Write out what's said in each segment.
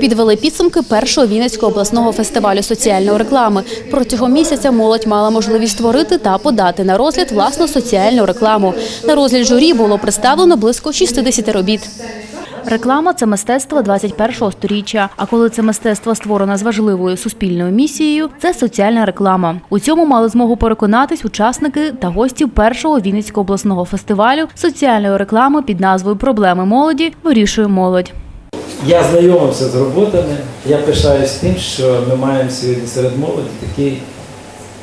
Підвели підсумки першого Вінницького обласного фестивалю соціальної реклами. Протягом місяця молодь мала можливість створити та подати на розгляд власну соціальну рекламу. На розгляд журі було представлено близько 60 робіт. Реклама це мистецтво 21-го сторіччя. А коли це мистецтво створено з важливою суспільною місією, це соціальна реклама. У цьому мали змогу переконатись учасники та гості першого Вінницького обласного фестивалю соціальної реклами під назвою Проблеми молоді вирішує молодь. Я знайомився з роботами. Я пишаюсь тим, що ми маємо сьогодні серед молоді такий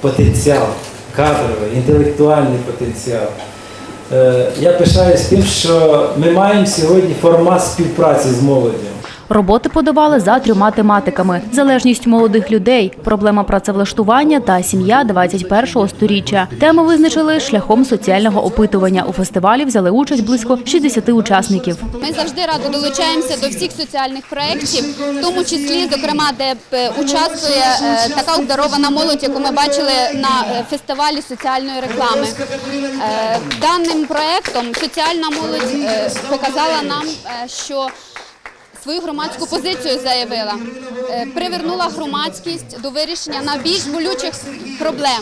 потенціал, кадровий, інтелектуальний потенціал. Е, Я пишаюсь тим, що ми маємо сьогодні формат співпраці з молоддю. Роботи подавали за трьома тематиками: залежність молодих людей, проблема працевлаштування та сім'я 21-го сторіччя. Теми визначили шляхом соціального опитування. У фестивалі взяли участь близько 60 учасників. Ми завжди радо долучаємося до всіх соціальних проєктів, в тому числі, зокрема, де е, участвує е, така обдарована молодь, яку ми бачили на е, фестивалі соціальної реклами. Даним проєктом соціальна молодь показала нам, що свою громадську позицію заявила, е, привернула громадськість до вирішення найбільш болючих проблем.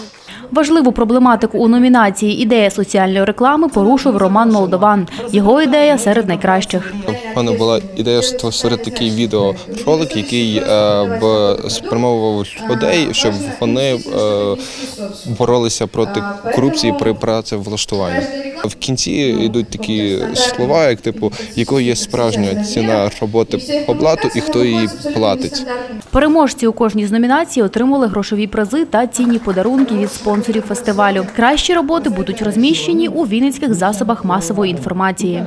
Важливу проблематику у номінації Ідея соціальної реклами порушив Роман Молдован. Його ідея серед найкращих. У мене була ідея створити такий відеоролик, який е, б спрямовував людей, щоб вони е, боролися проти корупції при працевлаштуванні. В кінці йдуть такі слова, як типу, якою є справжня ціна роботи по блату і хто її платить. Переможці у кожній з номінацій отримали грошові призи та цінні подарунки від спонсорів фестивалю. Кращі роботи будуть розміщені у вінницьких засобах масової інформації.